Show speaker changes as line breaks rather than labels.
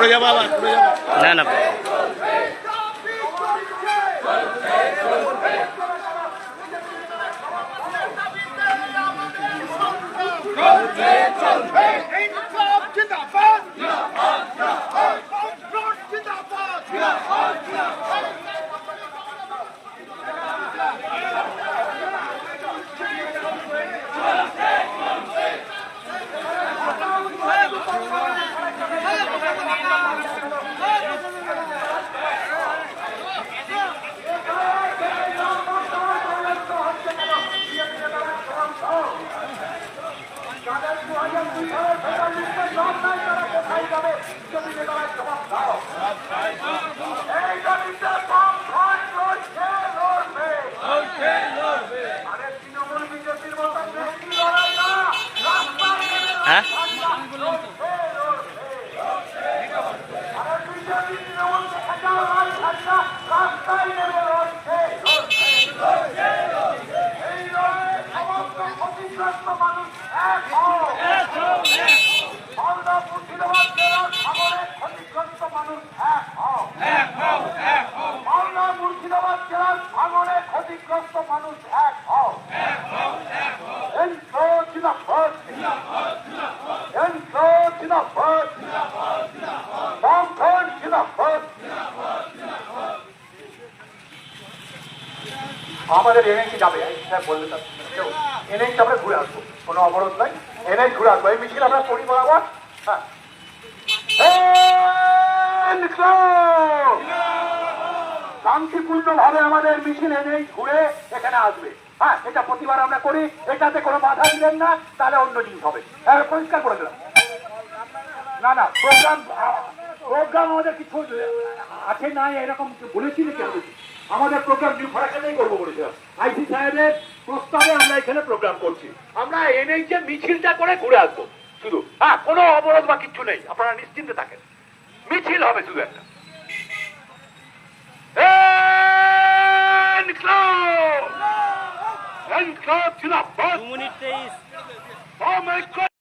পড়ে যাব আবার
না না।
এই ক্ষতিগ্রস্ত মানুষ এক হও। মালদা মুর্শিদাবাদ জেলার সাগরে ক্ষতিগ্রস্ত মানুষ এক হও। মালদা মুর্শিদাবাদ জেলার ভাঙনে ক্ষতিগ্রস্ত মানুষ এক হও। এনসো জিন্দাবাদ এনসো জিন্দাবাদ বামফ্রন্ট আমাদের এনএইচ যাবে স্যার বললে তো এনএইচ আমরা ঘুরে আসব, কোনো অবরোধ নাই। এনএইচ ঘুরে আসব। এই মিছিল আমরা করি বরাবর। হ্যাঁ। শান্তিপূর্ণভাবে আমাদের মিছিল এনেই ঘুরে এখানে আসবে। হ্যাঁ এটা প্রতিবার আমরা করি। এটাতে কোনো বাধা দিলেন না, তাহলে অন্য জিনিস হবে। হ্যাঁ পরিষ্কার করে দিলাম। না না প্রোগ্রাম প্রোগ্রাম আমাদের কিছু আছে নাই এরকম বলেছি নাকি আমাদের প্রোগ্রাম নিউ ফারাকাতেই করব বলেছিলাম। আইসি সাহেবের প্রস্তাবে আমরা এখানে প্রোগ্রাম করছি। আমরা এনএইচ মিছিলটা করে ঘুরে আসব শুধু। হ্যাঁ কোনো অবরোধ বা কিছু নেই আপনারা নিশ্চিন্তে থাকেন। মিছিল হবে শুধু একটা। Oh my God!